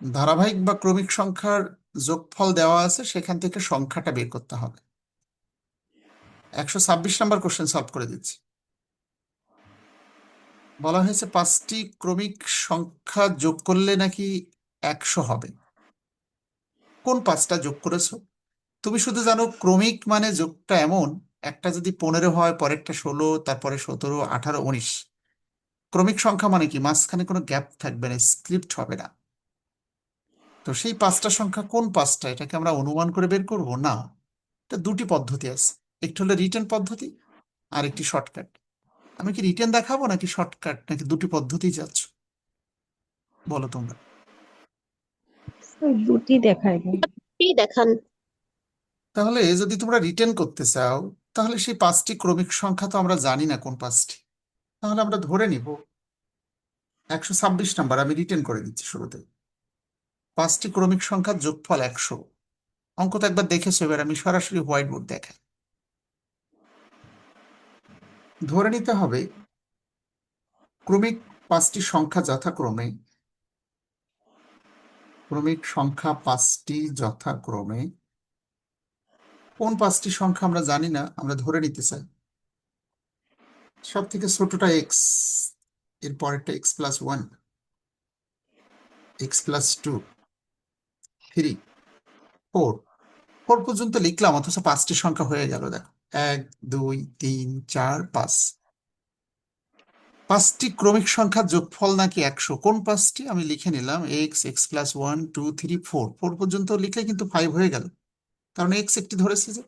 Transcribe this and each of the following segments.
ধারাবাহিক বা ক্রমিক সংখ্যার যোগফল দেওয়া আছে, সেখান থেকে সংখ্যাটা বের করতে হবে। একশো ছাব্বিশ নাম্বার কোশ্চেন সলভ করে দিচ্ছি। বলা হয়েছে পাঁচটি ক্রমিক সংখ্যা যোগ করলে নাকি একশো হবে। কোন পাঁচটা যোগ করেছ? তুমি শুধু জানো ক্রমিক মানে যোগটা এমন, একটা যদি পনেরো হয়, পরেরটা ষোলো, তারপরে সতেরো, আঠারো, উনিশ। ক্রমিক সংখ্যা মানে কি? মাঝখানে কোনো গ্যাপ থাকবে না স্ক্রিপ্ট হবে না। তো সেই পাঁচটা সংখ্যা কোন পাঁচটা? এটাকে আমরা অনুমান করে বের করব? না। এটা দুটি পদ্ধতি আছে। একটি হলো রিটার্ন পদ্ধতি আর একটি শর্টকাট আমি কি রিটার্ন দেখাবো নাকি শর্টকাট নাকি দুটি পদ্ধতি যাচ্ছ? বলো তোমরা। দুটি দেখায় কি দেখান। তাহলে যদি তোমরা রিটেন করতে চাও তাহলে সেই পাঁচটি ক্রমিক সংখ্যা তো আমরা জানি না কোন পাঁচটি। তাহলে আমরা ধরে নিব। একশো ছাব্বিশ নাম্বার আমি রিটেন করে দিচ্ছি শুরুতে। পাঁচটি ক্রমিক সংখ্যার যোগফল একশো। অঙ্ক তো একবার দেখেছ, এবার আমি সরাসরি হোয়াইট বোর্ড দেখাই। ধরে নিতে হবে, ক্রমিক পাঁচটি সংখ্যা যথাক্রমে, ক্রমিক সংখ্যা পাঁচটি যথাক্রমে, কোন পাঁচটি সংখ্যা আমরা জানি না, আমরা ধরে নিতে চাই। সব থেকে ছোটটা এক্সের পরেরটা x plus one x plus two three four four পর্যন্ত লিখলাম, অথচ পাঁচটি সংখ্যা হয়ে গেল, দেখো। এক, দুই, তিন, চার, পাঁচ। পাঁচটি ক্রমিক সংখ্যার যোগফল নাকি একশো? কোন পাঁচটি? আমি লিখে নিলাম x x plus one two three four four পর্যন্ত লিখলে কিন্তু ফাইভ হয়ে গেল। কারণ এক্স একটি ধরেছে যে।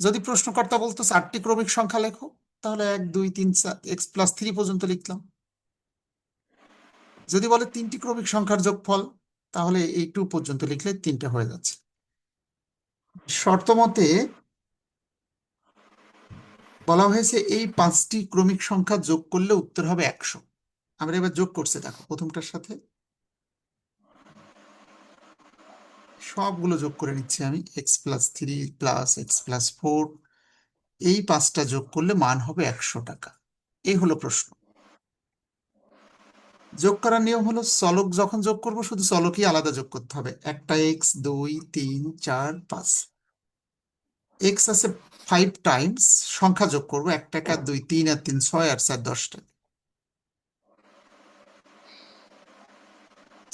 যদি প্রশ্নকর্তা বলতো, চারটি ক্রমিক সংখ্যা লেখো, তাহলে এক, দুই, তিন, চার এক্স প্লাস থ্রি পর্যন্ত লিখলাম। যদি বলে তিনটি ক্রমিক সংখ্যার যোগফল তাহলে এই টু পর্যন্ত লিখলে তিনটে হয়ে যাচ্ছে। শর্ত মতে বলা হয়েছে এই পাঁচটি ক্রমিক সংখ্যা যোগ করলে উত্তর হবে একশো। আমরা এবার যোগ করছে, দেখো, প্রথমটার সাথে। সবগুলো যোগ করে নিচ্ছি আমি x plus three plus x plus four এই পাঁচটা যোগ করলে মান হবে একশো টাকা। এই হলো প্রশ্ন। যোগ করার নিয়ম হলো চলক যখন যোগ করব শুধু চলকই আলাদা যোগ করতে হবে। একটা এক্স দুই, তিন, চার, পাঁচ। এক্স আছে ফাইভ টাইমস সংখ্যা যোগ করব এক টাকা দুই, তিন, আর তিন, ছয় আর চার দশটা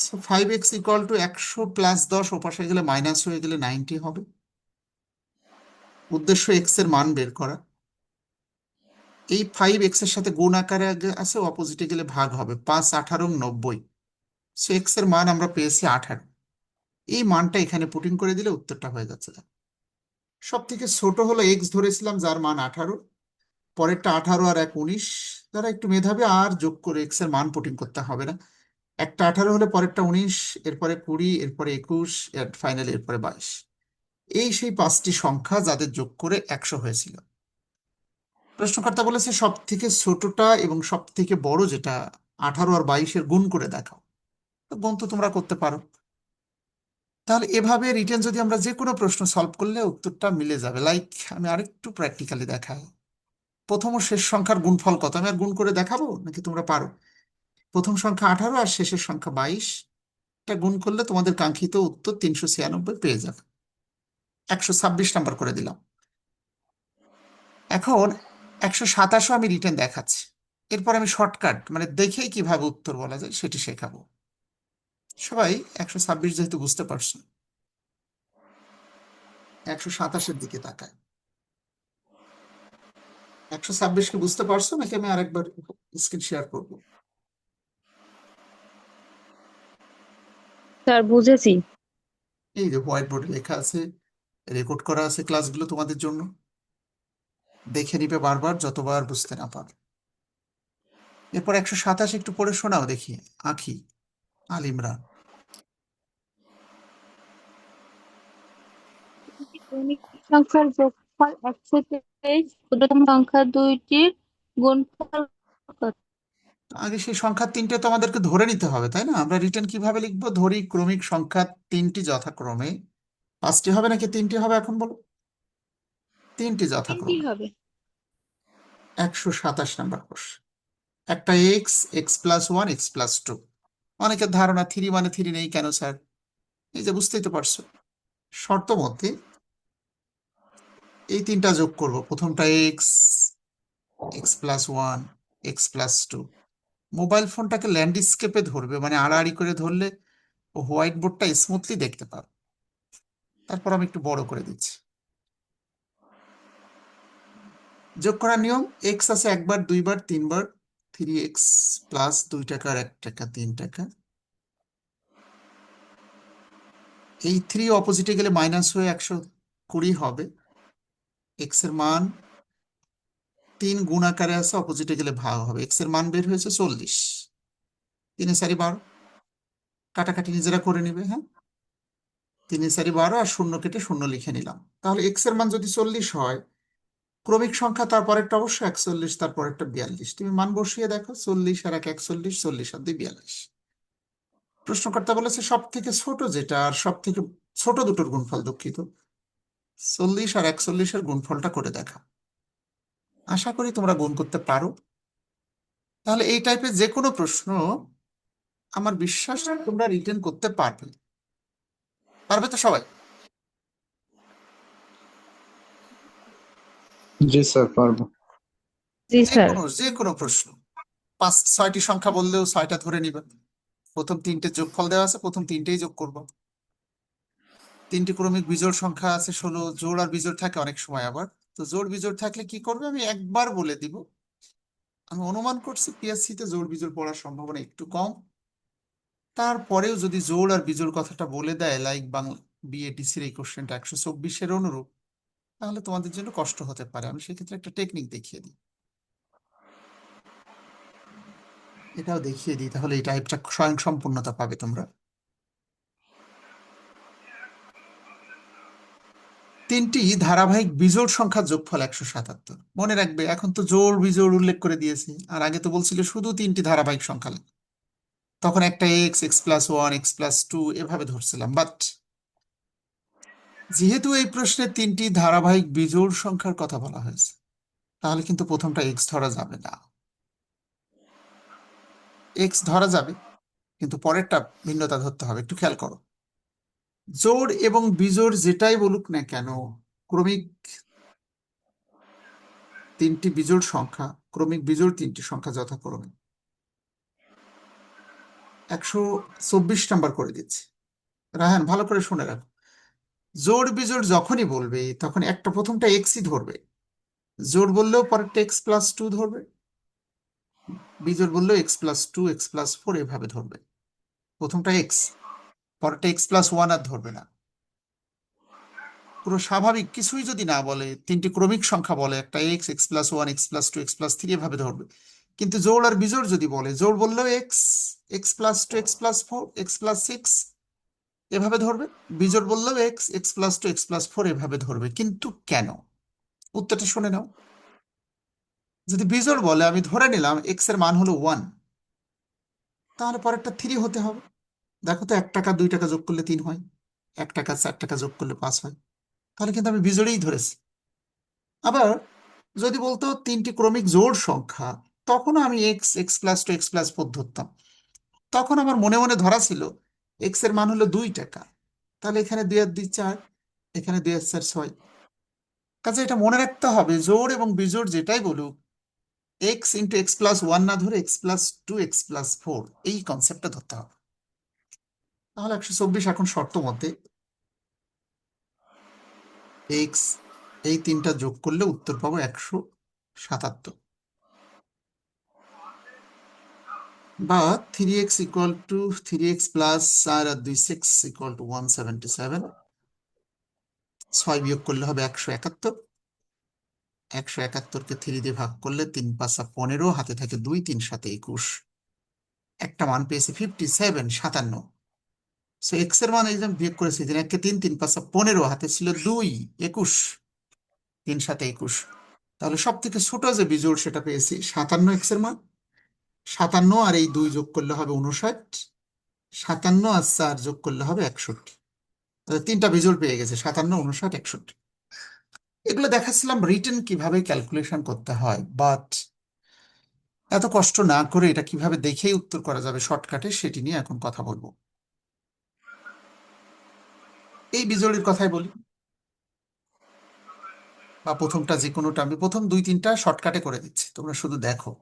so five x equal to একশো প্লাস দশ, ওপাশে গেলে মাইনাস হয়ে গেলে নাইনটি হবে। উদ্দেশ্য এক্সের মান বের করা। এই ফাইভ এক্সের সাথে গুণ আকারে আছে অপোজিটে গেলে ভাগ হবে। পাঁচ, আঠারো, নব্বই। সো এক্সের মান আমরা পেয়েছি আঠারো। এই মানটা এখানে পুটিং করে দিলে উত্তরটা হয়ে যাচ্ছে। সব থেকে ছোট হলো এক্স ধরেছিলাম, যার মান আঠারো। পরেরটা আঠারো আর এক উনিশ। যারা একটু মেধাবী, আর যোগ করে এক্সের মান পুটিং করতে হবে না। একটা আঠারো হলে পরেরটা উনিশ, এরপরে কুড়ি, এরপরে একুশ ফাইনালি এরপরে বাইশ। এই সেই পাঁচটি সংখ্যা যাদের যোগ করে একশো হয়েছিল। প্রশ্নকর্তা বলেছে সব থেকে ছোটটা এবং সব থেকে বড় যেটা আঠারো আর বাইশের গুণ করে দেখাও। গুণ তো তোমরা করতে পারো। তাহলে এভাবে রিটেন যদি আমরা যে কোনো প্রশ্ন সলভ করলে উত্তরটা মিলে যাবে। লাইক আমি আরেকটু প্র্যাকটিক্যালি দেখাই। প্রথম ও শেষ সংখ্যার গুণফল কত? আমি আর গুণ করে দেখাবো? নাকি তোমরা পারো? প্রথম সংখ্যা আঠারো আর শেষের সংখ্যা বাইশ। এটা গুণ করলে তোমাদের কাঙ্ক্ষিত উত্তর তিনশো ছিয়ানব্বই পেয়ে যাবে। একশো ছাব্বিশ নাম্বার করে দিলাম। এখন একশো সাতাশও আমি রিটার্ন দেখাচ্ছি। এরপর আমি শর্টকাট মানে দেখেই কীভাবে উত্তর বলা যায় সেটি শেখাবো। সবাই একশো ছাব্বিশ যেহেতু বুঝতে পারছ। একশো সাতাশের দিকে তাকায়। একশো ছাব্বিশ ছাব্বিশকে বুঝতে পারছ নাকি আমি আরেকবার স্ক্রিন শেয়ার করব? স্যার বুঝেছি। এই যে হোয়াইট বোর্ডে লেখা আছে রেকর্ড করা আছে ক্লাসগুলো তোমাদের জন্য। দেখে নিবে বারবার যতবার বুঝতে না পারো এরপর একশো সাতাশ একটু পড়ে শোনাও দেখি। আঁখি আল ইমরান। সংখ্যার যোগফল একশো তেইশ ক্ষুদ্রতম সংখ্যা দুইটির গুণফল কত? আগে সেই সংখ্যা তিনটে তো আমাদেরকে ধরে নিতে হবে তাই না? আমরা রিটার্ন কীভাবে লিখব? ধরি ক্রমিক সংখ্যা তিনটি যথাক্রমে। পাঁচটি হবে নাকি তিনটি হবে এখন বলো তিনটি যথাক্রমে। হবে। একশো সাতাশ নাম্বার কোশ্চেন একটা x x plus one x plus two অনেকের ধারণা থ্রি মানে থ্রি নেই কেন স্যার এই যে বুঝতেই তো পারছ। শর্ত মধ্যে এই তিনটা যোগ করব। প্রথমটা x x plus one x plus two mobile ফোনটাকে ল্যান্ডস্কেপে ধরবে মানে আড়াআড়ি করে ধরলে ও হোয়াইট বোর্ডটা স্মুথলি দেখতে পাবে। তারপর আমি একটু বড় করে দিচ্ছি। যোগ করার নিয়ম এক্স আছে একবার, দুইবার, তিনবার থ্রি এক্স প্লাস দুই টাকা আর এক টাকা, তিন টাকা। এই থ্রি অপোজিটে গেলে মাইনাস হয়ে একশো কুড়ি হবে। এক্সের মান তিন গুণ আকারে আছে অপোজিটে গেলে ভাগ হবে। এক্সের মান বের হয়েছে চল্লিশ। তিনে সারি বারো। কাটাকাটি নিজেরা করে নিবে হ্যাঁ? তিনে সারি বারো আর শূন্য কেটে শূন্য লিখে নিলাম। তাহলে এক্সের মান যদি চল্লিশ হয় ক্রমিক সংখ্যা, তারপরেরটা অবশ্যই একচল্লিশ, তারপরেরটা বিয়াল্লিশ। তুমি মান বসিয়ে দেখো, চল্লিশ আর এক একচল্লিশ, চল্লিশ আর দুই বিয়াল্লিশ। প্রশ্নকর্তা বলেছে সব থেকে ছোট যেটা আর সব থেকে ছোট দুটোর গুণফল দুঃখিত। চল্লিশ আর একচল্লিশের গুণফলটা করে দেখা আশা করি তোমরা গুণ করতে পারো। তাহলে এই টাইপের যে কোনো প্রশ্ন আমার বিশ্বাস তোমরা রিটেন করতে পারবে। পারবে তো সবাই? জি স্যার পারব। জি যে স্যার। কোনো যে কোনো প্রশ্ন। পাঁচ ছয়টি সংখ্যা বললেও ছয়টা ধরে নিবে। প্রথম তিনটে যোগফল দেওয়া আছে প্রথম তিনটেই যোগ করব। তিনটি ক্রমিক বিজোড় সংখ্যা আছে ষোলো জোড় আর বিজোড় থাকে অনেক সময় আবার। তো জোড় বিজোড় থাকলে কি করবে? আমি একবার বলে দিব। আমি অনুমান করছি পিএসসি তে জোড় বিজোড় পড়ার সম্ভাবনা একটু কম। তারপরেও যদি জোড় আর বিজোড় কথাটা বলে দেয় লাইক বাংলা বিএডিসির এই কোশ্চেনটা একশো চব্বিশের অনুরূপ তাহলে তোমাদের জন্য কষ্ট হতে পারে। আমি সেক্ষেত্রে একটা টেকনিক দেখিয়ে দিই। এটাও দেখিয়ে দিই, তাহলে এই টাইপটা স্বয়ং সম্পূর্ণতা পাবে তোমরা। তিনটি ধারাবাহিক বিজোড় সংখ্যার যোগফল একশো সাতাত্তর। মনে রাখবে, এখন তো জোড় বিজোড় উল্লেখ করে দিয়েছি। আর আগে তো বলছিল শুধু তিনটি ধারাবাহিক সংখ্যা তখন একটা x x plus one x plus two এভাবে ধরছিলাম। বাট যেহেতু এই প্রশ্নে তিনটি ধারাবাহিক বিজোড় সংখ্যার কথা বলা হয়েছে, তাহলে কিন্তু প্রথমটা এক্স ধরা যাবে না। এক্স ধরা যাবে, কিন্তু পরেরটা ভিন্নতা ধরতে হবে, একটু খেয়াল করো। জোড় এবং বিজোড় যেটাই বলুক না কেন, ক্রমিক তিনটি বিজোড় সংখ্যা, ক্রমিক বিজোড় তিনটি সংখ্যা যথাক্রমে। একশো চব্বিশ নাম্বার করে দিচ্ছি। রাহান ভালো করে শুনে রাখো। জোড় বিজোড় যখনই বলবে তখন একটা প্রথমটা এক্সই ধরবে জোড় বললেও পরেরটা এক্স প্লাস টু ধরবে বিজোড় বললেও x plus two x plus four এভাবে ধরবে প্রথমটা এক্স পরেরটা এক্স প্লাস ওয়ান আর ধরবে না পুরো স্বাভাবিক কিছুই যদি না বলে তিনটি ক্রমিক সংখ্যা বলে একটা x x plus one x plus two x plus three এভাবে ধরবে কিন্তু জোড় আর বিজোড় যদি বলে জোড় বললেও x x plus two x plus four x plus six এভাবে ধরবে? বিজোড় বললেও x x plus two x plus four এভাবে ধরবে। কিন্তু কেন? উত্তরটা শুনে নাও। যদি বিজোড় বলে, আমি ধরে নিলাম এক্সের মান হলো ওয়ান তাহলে পরেরটা থ্রি হতে হবে। দেখো তো এক টাকা, দুই টাকা যোগ করলে তিন হয়। এক টাকা, চার টাকা যোগ করলে পাঁচ হয়। তাহলে কিন্তু আমি বিজোড়েই ধরেছি। আবার যদি বলতো তিনটি ক্রমিক জোড় সংখ্যা তখন আমি x x plus two x plus four ধরতাম। তখন আমার মনে মনে ধরা ছিল এক্সের মান হলো দুই টাকা। তাহলে এখানে দুই আর দুই চার, এখানে দুই আর চার ছয়। কাজে এটা মনে রাখতে হবে, জোড় এবং বিজোড় যেটাই বলুক x into x plus one না ধরে x plus two x plus four এই কনসেপ্টটা ধরতে হবে। তাহলে একশো চব্বিশ এখন শর্ত মতে এক্স এই তিনটা যোগ করলে উত্তর পাবো একশো সাতাত্তর। বা three x equal to three x plus চার আর দুই six equal to one seventy seven ছয় বিয়োগ করলে হবে একশো একাত্তর। একশো একাত্তরকে থ্রি দিয়ে ভাগ করলে তিন পাঁচা পনেরো, হাতে থাকে দুই, তিন সাথে একুশ। একটা মান পেয়েছি ফিফটি সেভেন সাতান্ন। সো এক্সের মান যে বিয়োগ করেছি তিন একে তিন তিন পাঁচা পনেরো, হাতে ছিল দুই, একুশ। তিন সাথে একুশ। তাহলে সব থেকে ছোট যে বিজোড় সেটা পেয়েছি, সাতান্ন এক্সের মান। সাতান্ন আর এই দুই যোগ করলে হবে উনষাট সাতান্ন আর চার যোগ করলে হবে একষট্টি। তিনটা বিজোড় পেয়ে গেছে, সাতান্ন উনষাট একষট্টি। এগুলো দেখাচ্ছিলাম রিটেন কীভাবে ক্যালকুলেশন করতে হয় বাট এত কষ্ট না করে এটা কীভাবে দেখেই উত্তর করা যাবে শর্টকাটে সেটি নিয়ে এখন কথা বলব। এই বিজলির কথাই বলি। বা প্রথমটা যে কোনোটা আমি প্রথম দুই তিনটা শর্টকাটে করে দিচ্ছি, তোমরা শুধু দেখো।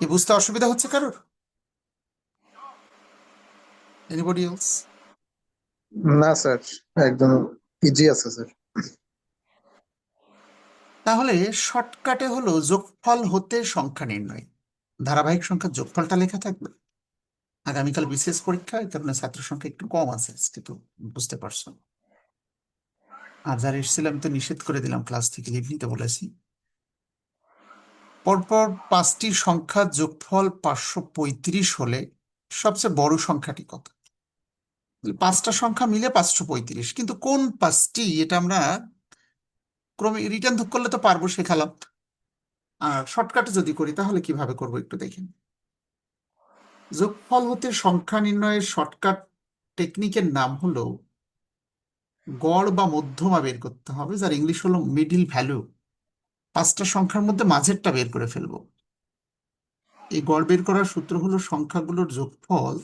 কি বুঝতে অসুবিধা হচ্ছে কারোর? এনিবডি এলস না স্যার একদম ইজি আছে স্যার। তাহলে শর্টকাটে হলো যোগফল হতে সংখ্যা নির্ণয়। ধারাবাহিক সংখ্যার যোগফলটা লেখা থাকবে। আগামীকাল বিশেষ পরীক্ষা এই কারণে ছাত্র সংখ্যা একটু কম আছে কিন্তু বুঝতে পারছ। আর যারা এসেছিল আমি তো নিষেধ করে দিলাম ক্লাস থেকে লিভ নিতে বলেছি। পরপর পাঁচটি সংখ্যার যোগফল পাঁচশো পঁয়ত্রিশ হলে সবচেয়ে বড় সংখ্যাটি কত? পাঁচটা সংখ্যা মিলে পাঁচশো পঁয়ত্রিশ, কিন্তু কোন পাঁচটি এটা আমরা ক্রমে রিটার্ন করলে তো পারব শেখালাম। আর শর্টকাটে যদি করি তাহলে কীভাবে করব একটু দেখেন যোগফল হতে সংখ্যা নির্ণয়ের শর্টকাট টেকনিকের নাম হলো গড় বা মধ্যমা বের করতে হবে, যার ইংলিশ হলো মিডিল ভ্যালু পাঁচটা সংখ্যার মধ্যে মাঝেরটা বের করে ফেলব। এই গড় বের করার সূত্র হলো সংখ্যাগুলোর যোগফল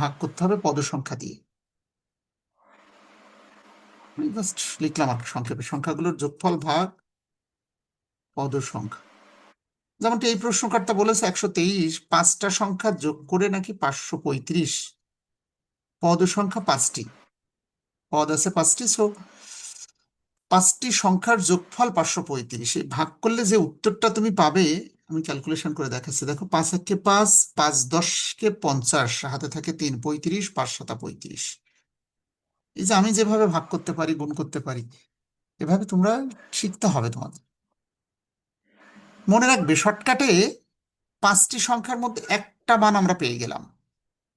ভাগ করতে হবে পদ সংখ্যা দিয়ে জাস্ট লিখলাম আর সংক্ষেপে। সংখ্যাগুলোর যোগফল ভাগ পদ সংখ্যা যেমনটা এই প্রশ্নকর্তা বলেছে, একশো তেইশ, পাঁচটা সংখ্যা যোগ করে নাকি পাঁচশো পঁয়ত্রিশ? পদ সংখ্যা পাঁচটি। পদ আছে পাঁচটি সো পাঁচটি সংখ্যার যোগফল পাঁচশো পঁয়ত্রিশ। এই ভাগ করলে যে উত্তরটা তুমি পাবে, আমি ক্যালকুলেশন করে দেখাচ্ছি। দেখো, পাঁচ একে পাঁচ পাঁচ দশকে পঞ্চাশ, হাতে থাকে তিন, পঁয়ত্রিশ, পাঁচ সাতা পঁয়ত্রিশ। এই যে আমি যেভাবে ভাগ করতে পারি, গুণ করতে পারি, এভাবে তোমরা শিখতে হবে তোমাদের। মনে রাখবে শর্টকাটে পাঁচটি সংখ্যার মধ্যে একটা মান আমরা পেয়ে গেলাম।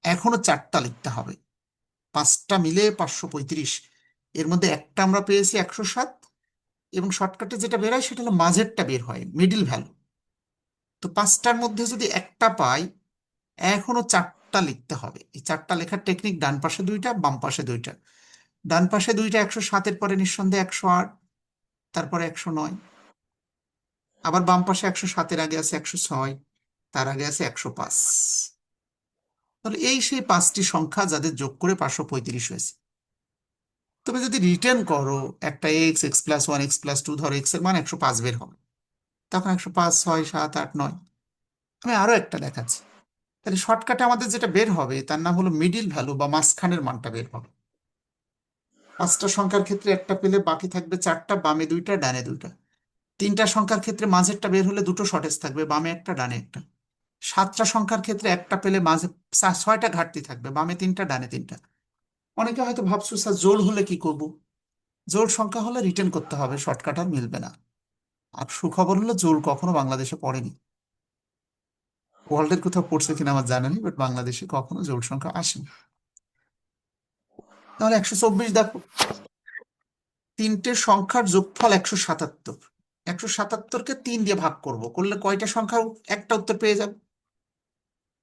এখনও চারটা লিখতে হবে। পাঁচটা মিলে পাঁচশো পঁয়ত্রিশ এর মধ্যে একটা আমরা পেয়েছি একশো সাত এবং শর্টকাটে যেটা বেরোয় সেটা হলো মাঝেরটা বের হয় মিডিল ভ্যালু তো পাঁচটার মধ্যে যদি একটা পাই, এখনও চারটা লিখতে হবে। এই চারটা লেখার টেকনিক ডান পাশে দুইটা, বাম পাশে দুইটা। ডান পাশে দুইটা একশো সাতের পরে নিঃসন্দেহে একশো আট, তারপরে একশো নয়। আবার বাম পাশে একশো সাতের আগে আছে একশো ছয়, তার আগে আছে একশো পাঁচ। তাহলে এই সেই পাঁচটি সংখ্যা যাদের যোগ করে পাঁচশো পঁয়ত্রিশ হয়েছে। তুমি যদি রিটার্ন করো, একটা x x plus one x plus two ধরো এক্সের মান একশো পাঁচ বের হবে। তখন একশো পাঁচ, ছয়, সাত, আট, নয়। আমি আরও একটা দেখাচ্ছি। তাহলে শর্টকাটে আমাদের যেটা বের হবে, তার নাম হলো মিডিল ভ্যালু বা মাঝখানের মানটা বের হবে। পাঁচটা সংখ্যার ক্ষেত্রে একটা পেলে বাকি থাকবে চারটা, বামে দুইটা, ডানে দুইটা। তিনটা সংখ্যার ক্ষেত্রে মাঝেরটা বের হলে দুটো শর্টেজ থাকবে, বামে একটা, ডানে একটা। সাতটা সংখ্যার ক্ষেত্রে একটা পেলে মাঝে, ছয়টা ঘাটতি থাকবে, বামে তিনটা, ডানে তিনটা। অনেকে হয়তো ভাবছ, স্যার জোল হলে কি করব? জোল সংখ্যা হলে রিটার্ন করতে হবে শর্টকাট আর মিলবে না। আর সুখবর হলো জোল কখনো বাংলাদেশে পড়েনি। ওয়ার্ল্ডের কোথাও পড়ছে কিনা আমার জানা নেই বাট বাংলাদেশে কখনো জোল সংখ্যা আসেনি। তাহলে একশো চব্বিশ দেখো। তিনটে সংখ্যার যোগফল একশো সাতাত্তর। একশো সাতাত্তরকে তিন দিয়ে ভাগ করব। করলে কয়টা সংখ্যা একটা উত্তর পেয়ে যাবে।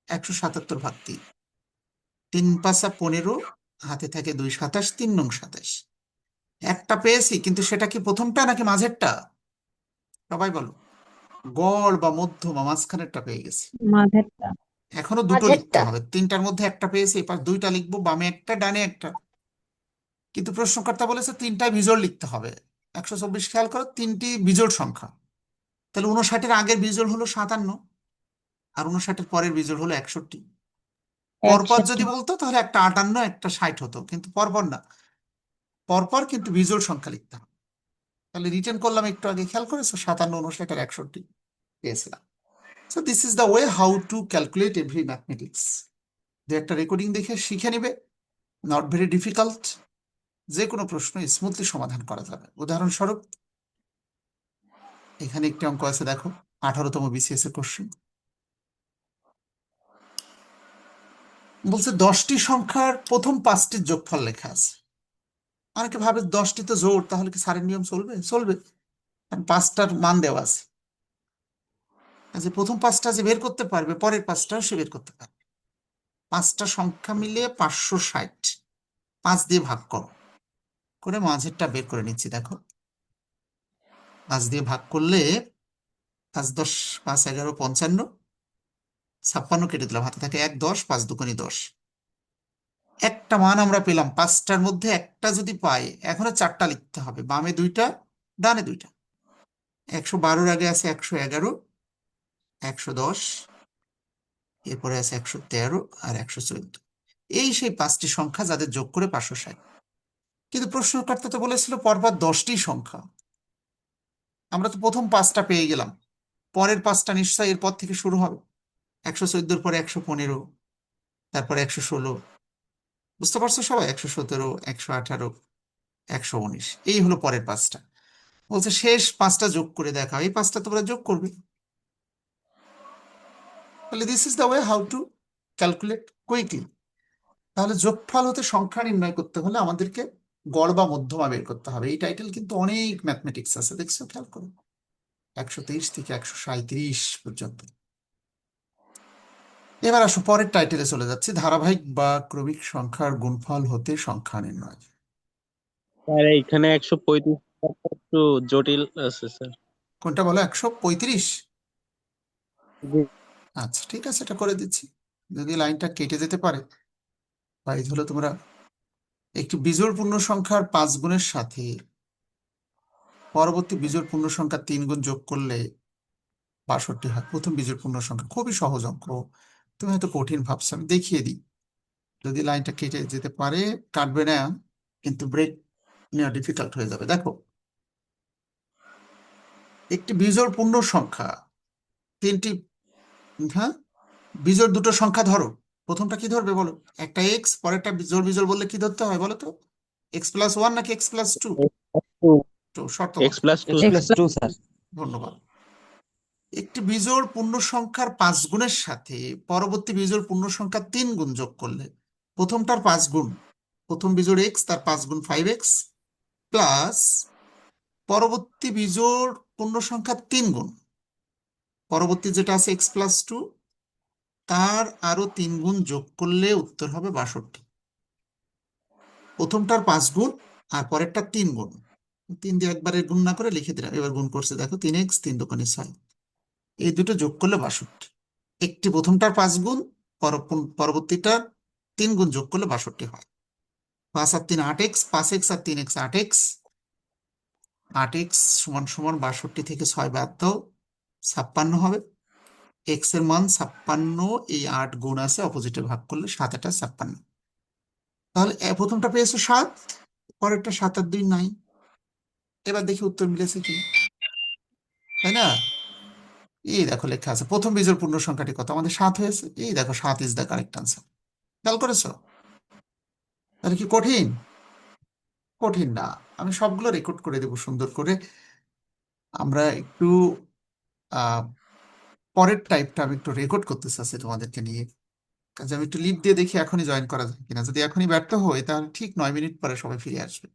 একশো সাতাত্তর ভাগ তিন। তিন পাঁচা পনেরো হাতে থাকে দুই সাতাশ তিন নং সাতাশ। একটা পেয়েছি কিন্তু সেটা কি প্রথমটা নাকি মাঝেরটা? সবাই বলো। গড় বা মধ্য বা মাঝখানেরটা পেয়ে গেছি। মাঝেরটা। এখনও দুটো লিখতে। হবে। তিনটার মধ্যে একটা পেয়েছি এবার দুইটা লিখব বামে একটা ডানে একটা। কিন্তু প্রশ্নকর্তা বলেছে তিনটায় বিজোড় লিখতে হবে। একশো চব্বিশ খেয়াল করো তিনটি বিজোড় সংখ্যা। তাহলে উনষাটের আগের বিজোড় হলো সাতান্ন আর উনষাটের পরের বিজোড় হলো একষট্টি। পরপর যদি বলতো তাহলে একটা আটান্ন একটা ষাট হতো কিন্তু পরপর না। পরপর কিন্তু বিজোড় সংখ্যা লিখতে হবে। তাহলে রিটার্ন করলাম একটু আগে খেয়াল করেছ? সাতান্ন উনষাট আর একষট্টি পেয়েছিলাম। So this is the way how to calculate every mathematics দু একটা রেকর্ডিং দেখে শিখে নিবে নট ভেরি ডিফিকাল্ট যে কোনো প্রশ্ন স্মুথলি সমাধান করা যাবে। উদাহরণস্বরূপ এখানে একটি অঙ্ক আছে দেখো আঠারোতম বিসিএস এর কোশ্চেন বলছে দশটি সংখ্যার প্রথম পাঁচটির যোগফল লেখা আছে। অনেকে ভাবে দশটি তো জোর, তাহলে কি সারের নিয়ম চলবে? চলবে। পাঁচটার মান দেওয়া আছে। যে প্রথম পাঁচটা যে বের করতে পারবে, পরের পাঁচটাও সে বের করতে পারবে। পাঁচটা সংখ্যা মিলিয়ে পাঁচশো ষাট। পাঁচ দিয়ে ভাগ করো। করে মাঝেরটা বের করে নিচ্ছি, দেখো। পাঁচ দিয়ে ভাগ করলে পাঁচ দশ, পাঁচ এগারো, পঞ্চান্ন। ছাপ্পান্ন কেটে দিলাম, হাতে থাকে এক দশ, পাঁচ দুগুণে দশ। একটা মান আমরা পেলাম পাঁচটার মধ্যে একটা যদি পাই, এখন চারটা লিখতে হবে, বামে দুইটা, ডানে দুইটা। একশো বারোর আগে আছে একশো এগারো, একশো দশ, এরপরে আছে একশো তেরো আর একশো চোদ্দ। এই সেই পাঁচটি সংখ্যা যাদের যোগ করে পাঁচশো ষাট। কিন্তু প্রশ্নকর্তা তো বলেছিল পরপর দশটি সংখ্যা। আমরা তো প্রথম পাঁচটা পেয়ে গেলাম, পরের পাঁচটা নিশ্চয়ই এরপর থেকে শুরু হবে। একশো চোদ্দোর পরে একশো পনেরো, তারপরে একশো ষোলো। বুঝতে পারছ সবাই? একশো সতেরো, একশো আঠারো, একশো উনিশ। এই হলো পরের পাঁচটা। বলছে, শেষ পাঁচটা যোগ করে দেখাও। এই পাঁচটা তোমরা যোগ করবে। তাহলে this is the way how to calculate quickly তাহলে যোগফল হতে সংখ্যা নির্ণয় করতে হলে আমাদেরকে গড় বা মধ্যমা বের করতে হবে। এই টাইটেল কিন্তু অনেক ম্যাথমেটিক্স আছে। দেখছ, খেয়াল করো। একশো তেইশ থেকে একশো সাঁইত্রিশ পর্যন্ত। এবার আসো পরের টাইটেলে চলে যাচ্ছি। ধারাবাহিক বা ক্রমিক সংখ্যার গুণফল হতে সংখ্যা নির্ণয়। স্যার এইখানে একশো পঁয়ত্রিশ একটু জটিল আছে স্যার। কোনটা বলো? একশো পঁয়ত্রিশ? আচ্ছা ঠিক আছে এটা করে দিচ্ছি। যদি লাইনটা কেটে যেতে পারে বা এই হলো তোমরা একটি বিজোড় পূর্ণ সংখ্যার পাঁচ গুণের সাথে পরবর্তী বিজোড় পূর্ণ সংখ্যা তিন গুণ যোগ করলে বাষট্টি হয়। প্রথম বিজোড় পূর্ণ সংখ্যা খুবই সহজ অঙ্ক। তুমি হয়তো কঠিন ভাবছ আমি দেখিয়ে দিই। যদি লাইনটা কেটে যেতে পারে কাটবে না কিন্তু ব্রেক নেওয়া ডিফিকাল্ট হয়ে যাবে। দেখো একটি বিজোড় পূর্ণ সংখ্যা তিনটি হ্যাঁ? বিজোড় দুটো সংখ্যা ধরো। প্রথমটা কি ধরবে বলো? একটা এক্স পরেরটা বিজোড় বিজোড় বললে কি ধরতে হয় বলো তো? এক্স প্লাস ওয়ান নাকি এক্স প্লাস টু টু শর্ত এক্স প্লাস টু স্যার ধন্যবাদ। একটি বিজোড় পূর্ণ সংখ্যার পাঁচ গুণের সাথে পরবর্তী বিজোড় পূর্ণ সংখ্যার তিন গুণ যোগ করলে প্রথমটার পাঁচ গুণ। প্রথম বিজোড় এক্স তার পাঁচ গুণ ফাইভ এক্স প্লাস পরবর্তী বিজোড় পূর্ণ সংখ্যার তিন গুণ। পরবর্তী যেটা আছে এক্স প্লাস টু তার আরও তিন গুণ যোগ করলে উত্তর হবে বাষট্টি। প্রথমটার পাঁচ গুণ আর পরেরটার তিন গুণ। তিন দিয়ে একবারে গুণ না করে লিখে দিলাম, এবার গুণ করছে, দেখো, তিন এক্স তিন দোকানে ছয়। এই দুটো যোগ করলে বাষট্টি। একটি প্রথমটার পাঁচ গুণ, পর- পরবর্তীটার তিন গুণ যোগ করলে বাষট্টি হয়। পাঁচ আর তিন আট এক্স, পাঁচ এক্স আর তিন এক্স আট এক্স। আট এক্স সমান সমান বাষট্টি থেকে ছয় বাদ দাও ছাপ্পান্ন হবে। এক্সের মান ছাপ্পান্ন, এই আট গুণ আছে, অপোজিটে ভাগ করলে সাত আটা ছাপ্পান্ন। তাহলে প্রথমটা পেয়েছ সাত, পরেরটা সাত আর দুই নাই। এবার দেখি উত্তর মিলেছে কি? তাই না? এই দেখো লেখা আছে, প্রথম বিজোড় পূর্ণ সংখ্যাটি কত? আমাদের সাত হয়েছে। এই দেখো সাত ইজ দ্য কারেক্ট আনসার খেয়াল করেছ? তাহলে কি কঠিন? কঠিন না। আমি সবগুলো রেকর্ড করে দেবো সুন্দর করে। আমরা একটু পরের টাইপটা আমি একটু রেকর্ড করতে চাচ্ছি তোমাদেরকে নিয়ে। কাজে আমি একটু লিভ দিয়ে দেখি এখনই জয়েন করা যায় কিনা। যদি এখনই ব্যর্থ হই, তাহলে ঠিক নয় মিনিট পরে সবাই ফিরে আসবে।